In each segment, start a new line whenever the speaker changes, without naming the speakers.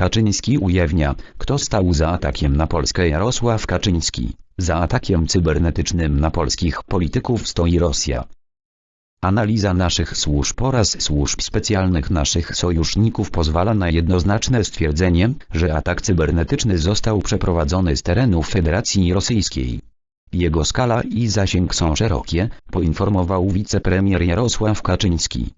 Kaczyński ujawnia, kto stał za atakiem na Polskę Jarosław Kaczyński. Za atakiem cybernetycznym na polskich polityków stoi Rosja. Analiza naszych służb oraz służb specjalnych naszych sojuszników pozwala na jednoznaczne stwierdzenie, że atak cybernetyczny został przeprowadzony z terenów Federacji Rosyjskiej. Jego skala i zasięg są szerokie, poinformował wicepremier Jarosław Kaczyński.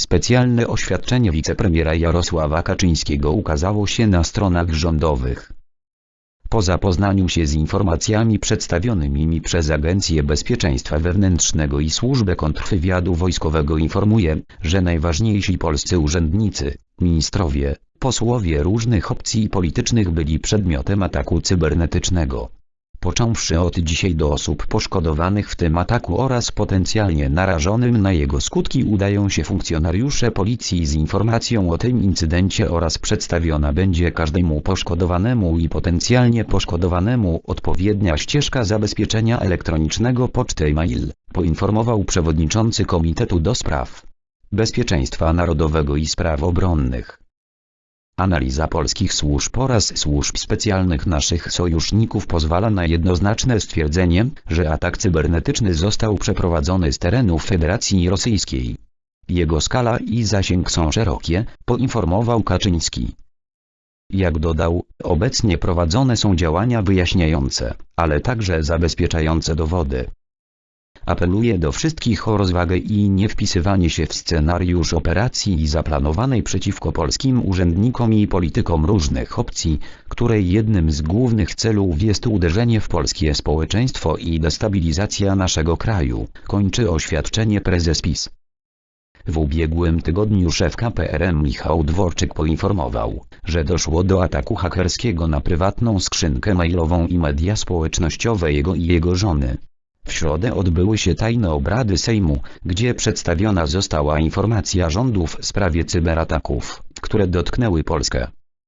Specjalne oświadczenie wicepremiera Jarosława Kaczyńskiego ukazało się na stronach rządowych. Po zapoznaniu się z informacjami przedstawionymi mi przez Agencję Bezpieczeństwa Wewnętrznego i Służbę Kontrwywiadu Wojskowego informuję, że najważniejsi polscy urzędnicy, ministrowie, posłowie różnych opcji politycznych byli przedmiotem ataku cybernetycznego. Począwszy od dzisiaj do osób poszkodowanych w tym ataku oraz potencjalnie narażonym na jego skutki udają się funkcjonariusze policji z informacją o tym incydencie oraz przedstawiona będzie każdemu poszkodowanemu i potencjalnie poszkodowanemu odpowiednia ścieżka zabezpieczenia elektronicznego poczty e-mail, poinformował przewodniczący Komitetu do Spraw Bezpieczeństwa Narodowego i Spraw Obronnych. Analiza polskich służb oraz służb specjalnych naszych sojuszników pozwala na jednoznaczne stwierdzenie, że atak cybernetyczny został przeprowadzony z terenów Federacji Rosyjskiej. Jego skala i zasięg są szerokie, poinformował Kaczyński. Jak dodał, obecnie prowadzone są działania wyjaśniające, ale także zabezpieczające dowody. Apeluję do wszystkich o rozwagę i nie wpisywanie się w scenariusz operacji zaplanowanej przeciwko polskim urzędnikom i politykom różnych opcji, której jednym z głównych celów jest uderzenie w polskie społeczeństwo i destabilizacja naszego kraju, kończy oświadczenie prezes PiS. W ubiegłym tygodniu szef KPRM Michał Dworczyk poinformował, że doszło do ataku hakerskiego na prywatną skrzynkę mailową i media społecznościowe jego i jego żony. W środę odbyły się tajne obrady Sejmu, gdzie przedstawiona została informacja rządów w sprawie cyberataków, które dotknęły Polskę.